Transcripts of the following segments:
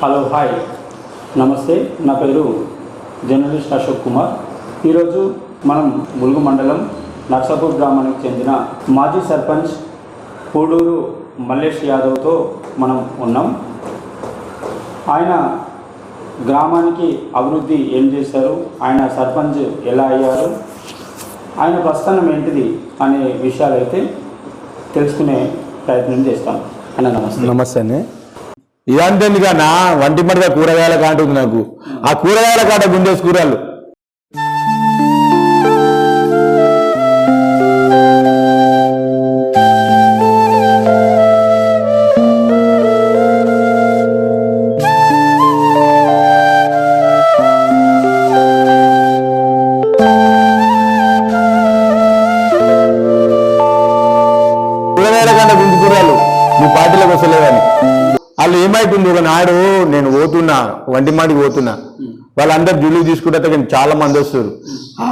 Hello hi. నమస్తే నా పేరు జర్నలిస్ట్ అశోక్ కుమార్. ఈరోజు మనం ములుగు మండలం నర్సాపూర్ గ్రామానికి చెందిన మాజీ సర్పంచ్ పూడూరు మల్లేష్ యాదవ్తో మనం ఉన్నాం. ఆయన గ్రామానికి అభివృద్ధి ఏం చేశారు? ఆయన సర్పంచ్ ఎలా అయ్యారు? ఆయన ప్రస్థానం ఏంటిది అనే విషయాలు అయితే తెలుసుకునే ప్రయత్నం చేస్తాం. అన్న నమస్తే. నమస్తే ఇదంతేందుకన్నా వంటి మడత కూరగాయల కాంట ఉంది నాకు. ఆ కూరగాయల కాట గుండేసి కూరలు. కూరగాయల కాంట గుంజు కూరలు. నువ్వు పార్టీలకు వస్తలేవని. వాళ్ళు ఏమైతుంది ఒక నాడు నేను పోతున్నా వంటి మాటికి పోతున్నా. వాళ్ళందరూ జులు తీసుకుంటే కానీ చాలా మంది వస్తారు.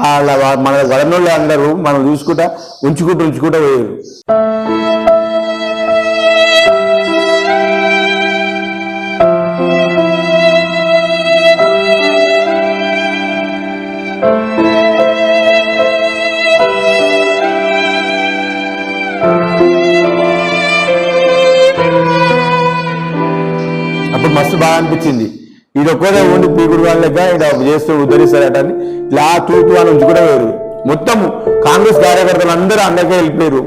వాళ్ళ మన వడనోళ్ళు అందరూ మనం చూసుకుంటా ఉంచుకుంటూ ఉంచుకుంటా పోయారు. అప్పుడు మస్తు బాగా అనిపించింది. ఇది ఒక్కదే ఉండి పీకుడు వాళ్ళక ఇలా చేస్తూ ఉద్ధరిస్తారట అని. ఇలా తూతూ అని కూడా వేరు. మొత్తం కాంగ్రెస్ కార్యకర్తలు అందరూ అందరికీ వెళ్ళిపోయారు